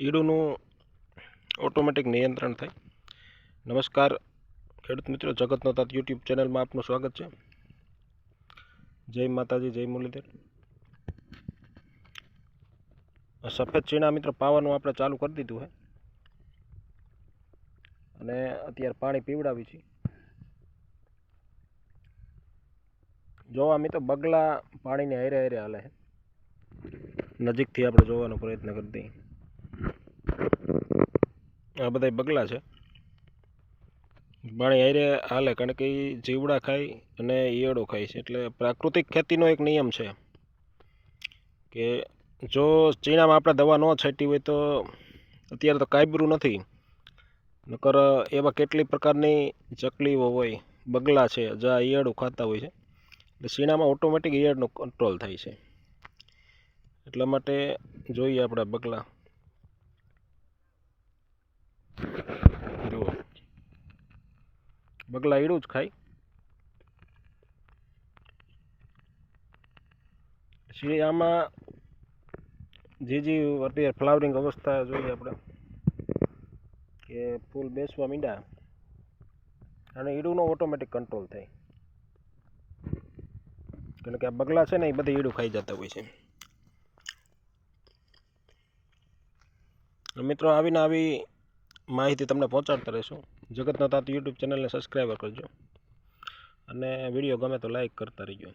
ઈડુનું automatic નિયંત્રણ થાય. નમસ્કાર, ખેડૂત મિત્રો, જગતનો તાત યુટ્યુબ ચેનલમાં આપનું સ્વાગત છે. જય માતાજી, જય મુરલીધર. સફેદ ચીણા મિત્ર, પાવાનું આપણે ચાલુ કરી દીધું હે. અને અત્યારે પાણી પીવડાવી છે જોવા મિત્રો, બગલા પાણીને હેરે હેરે હાલે નજીકથી આપણે જોવાનો પ્રયત્ન કરી દઈએ. આ બધા બગલા છે. પાણી હારે હાલે, કારણ કે જીવડા ખાય અને ઈયળો ખાય છે. એટલે પ્રાકૃતિક ખેતીનો એક નિયમ છે. કે જો ચીણામાં આપણે દવા ન છાંટી હોય તો અત્યારે તો કાયબરું નથી. નકર એવા કેટલી પ્રકારની ચકલીઓ હોય, બગલા છે જ્યાં ઈયળો ખાતા હોય છે. એટલે શીણામાં ઓટોમેટિક ઈયળનો કંટ્રોલ થાય છે. એટલા માટે જોઈએ આપણે બગલા. જુઓ. બગલા ઈડું જ ખાય. પછી આમાં જે જે અત્યારે ફ્લાવરિંગ અવસ્થા જોઈએ આપણે, કે ફૂલ બેસવા માંડ્યા અને ઈડુંનો ઓટોમેટિક કંટ્રોલ થાય. કારણ કે આ બગલા છે ને, એ બધી ઈડું ખાઈ જતા હોય છે. મિત્રો, આવીને આવી માહિતી તમને પહોંચાડતા રહીશું. જગતનો તાત યુટ્યુબ ચેનલને સબસ્ક્રાઈબર કરજો. અને વીડિયો ગમે તો લાઈક કરતા રહીજો.